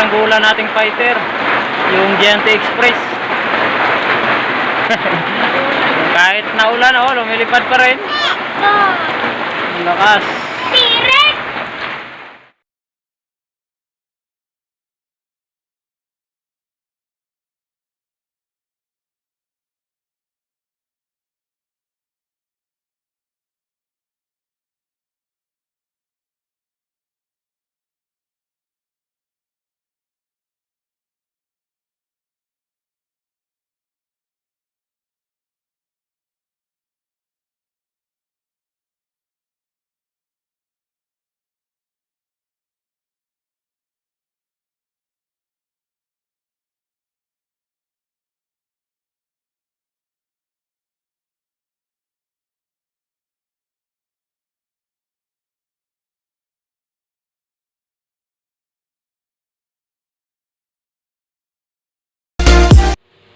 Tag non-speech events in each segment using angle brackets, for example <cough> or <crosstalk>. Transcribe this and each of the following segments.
saranggola nating fighter. Yung Giante Express. <laughs> Kahit naulan, oh, lumilipad pa rin. Lakas.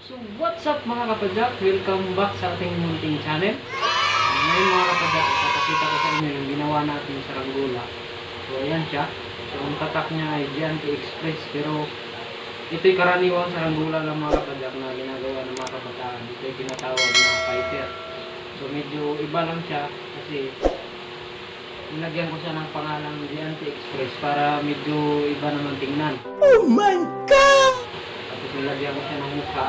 So what's up mga kapadyak? Welcome back sa ating munting channel. Ngayon mga kapadyak, ipapakita ko sa inyo yung ginawa natin sa Rangola. So ayan siya. So ang tatak niya ay Giante Express pero ito'y karaniwang sa Rangola lang mga kapadyak na ginagawa ng mga kabataan. Ito'y tinatawag na fighter. So medyo iba lang siya kasi nilagyan ko siya ng pangalan Giante Express para medyo iba naman tingnan. Tapos nilagyan ko siya ng mukha.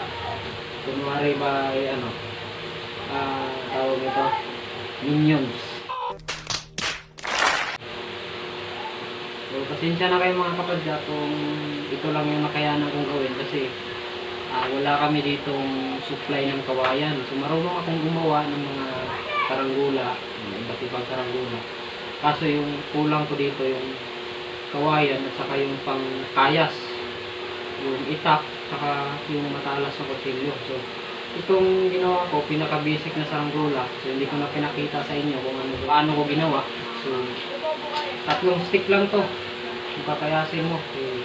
Kunwari ba, ay ano, ah, tawag ito, minions. So, pasensya na kayo mga kapadya kung ito lang yung nakayanan kong gawin kasi ah, wala kami ditong supply ng kawayan. So, marunong akong gumawa ng mga karanggula, iba't ibang karanggula. Kaso yung kulang ko dito yung kawayan at saka yung pangkayas yung itak, saka yung matalas na kutsilyo. So, itong ginawa ko, pinaka-basic na saranggola. So, hindi ko na pinakita sa inyo kung ano, paano ko ginawa. So, tatlong stick lang to. Kung kakayasin mo. Eh,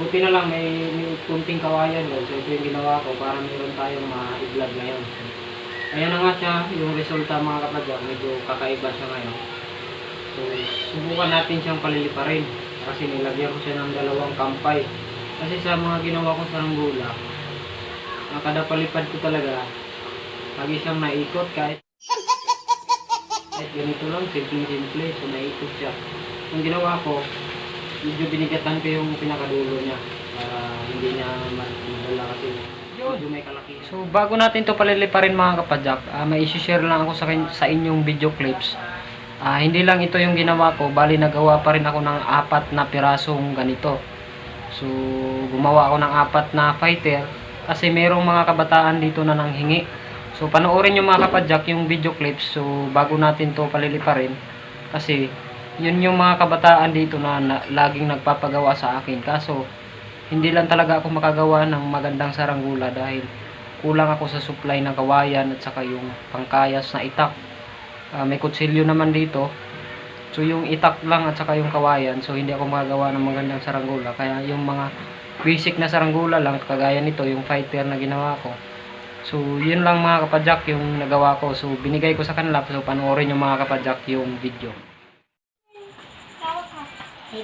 buti na lang, may, may kunting kawayan doon. So, ito yung ginawa ko para meron tayong ma-vlog ngayon. So, ayan na nga siya, yung resulta mga kapadyak. Medyo kakaiba siya ngayon. So, subukan natin siyang paliliparin. Kasi nilagyan ko siya ng dalawang kampay. Kasi sa mga ginawa ko sa Ranggula, ang kada palipad ko talaga, lagi siyang naikot kahit kahit ganito lang, simple-simple, so naikot siya. Ang ginawa ko, medyo binigatan ko yung pinakadulo niya para hindi niya madala kasi medyo may kalaki. So bago natin to paliliparin mga kapadyak, uh, may isi-share lang ako sa, sa inyong video clips. Ah, hindi lang ito yung ginawa ko, bali nagawa pa rin ako ng apat na pirasong ganito. So, gumawa ako ng apat na fighter kasi merong mga kabataan dito na nanghingi. So, panoorin nyo mga kapadyak yung video clips. So, bago natin to paliliparin kasi yun yung mga kabataan dito na, na laging nagpapagawa sa akin. Kaso, hindi lang talaga ako makagawa ng magandang saranggula dahil kulang ako sa supply ng kawayan at saka yung pangkayas na itak. Ah, may kutsilyo naman dito. So yung itak lang at saka yung kawayan, so hindi ako makagawa ng magandang saranggola. Kaya yung mga basic na saranggola lang, kagaya nito, yung fighter na ginawa ko. So yun lang mga kapadyak yung nagawa ko. So binigay ko sa kanila, so panoorin yung mga kapadyak yung video.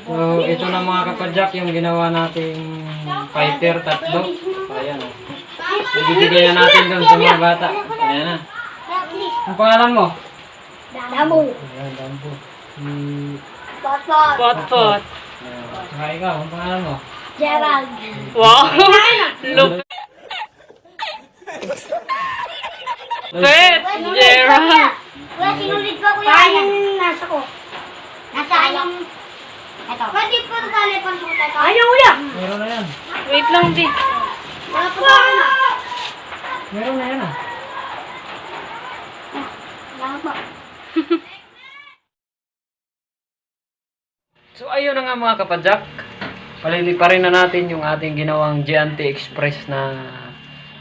So ito na mga kapadyak yung ginawa nating fighter tatlo. Ayan o. Ibibigay na natin doon sa mga bata. Ayan na. Ang pangalan mo? Damo. Ayan, dampo. Hmm, Potpot. Potpot. ayan. Saka ikaw, ang pangalan mo? Gerald. Wow! <laughs> Look! Pet! Gerald! Kuya, sinulid ko kuya. Paano nasa ko? Nasa yung... Ito. Pwede po tali pa sa ito. Ayaw kuya. Meron na yan. Wait lang, di. Wala po na. Meron na yan ah. Wala po. <laughs> So ayun na nga mga kapadyak. Paliliparin na natin yung ating ginawang Giante Express na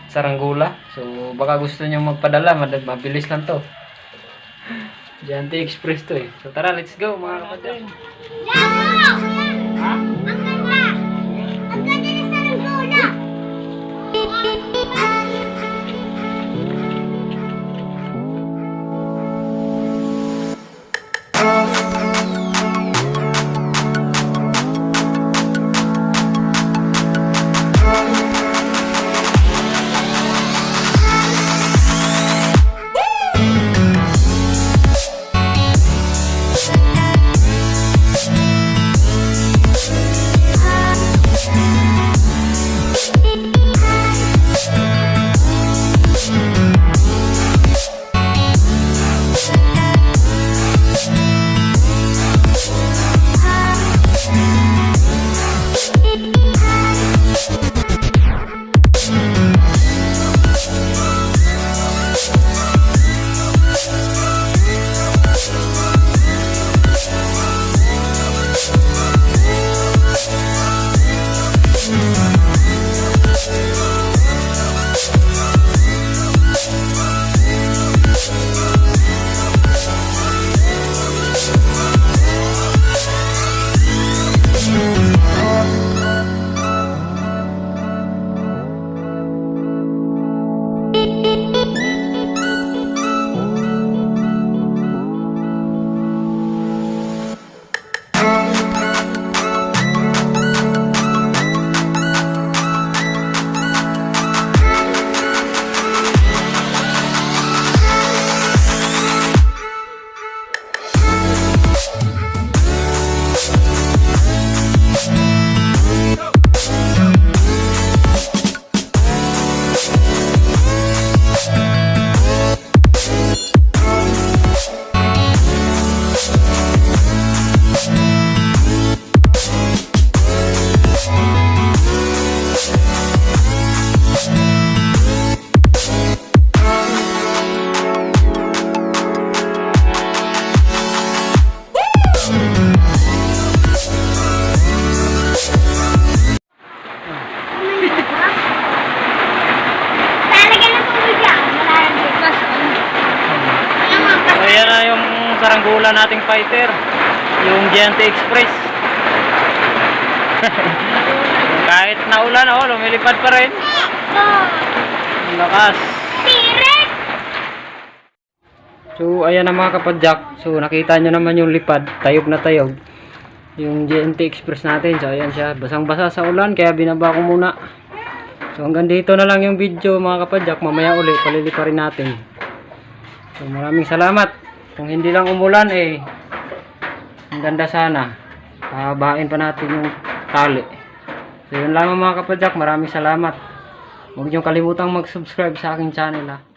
saranggola. So baka gusto nyo magpadala, mabilis lang to. <laughs> Giante Express to eh. So tara, let's go mga kapadyak. Damo! Ha? Nating fighter. Yung Giante Express. <laughs> Kahit naulan, oh, lumilipad pa rin. Lakas. So, ayan na mga kapadyak. So, nakita nyo naman yung lipad. Tayog na tayog. Yung GNT Express natin. So, ayan siya. Basang-basa sa ulan. Kaya binaba ko muna. So, hanggang dito na lang yung video mga kapadyak. Mamaya uli, palilipa rin natin. So, maraming salamat. Kung hindi lang umulan, eh, ang ganda sana. Pahabain pa natin yung tali. So, yun lang mga kapadyak. Maraming salamat. Huwag niyong kalimutang mag-subscribe sa aking channel ha.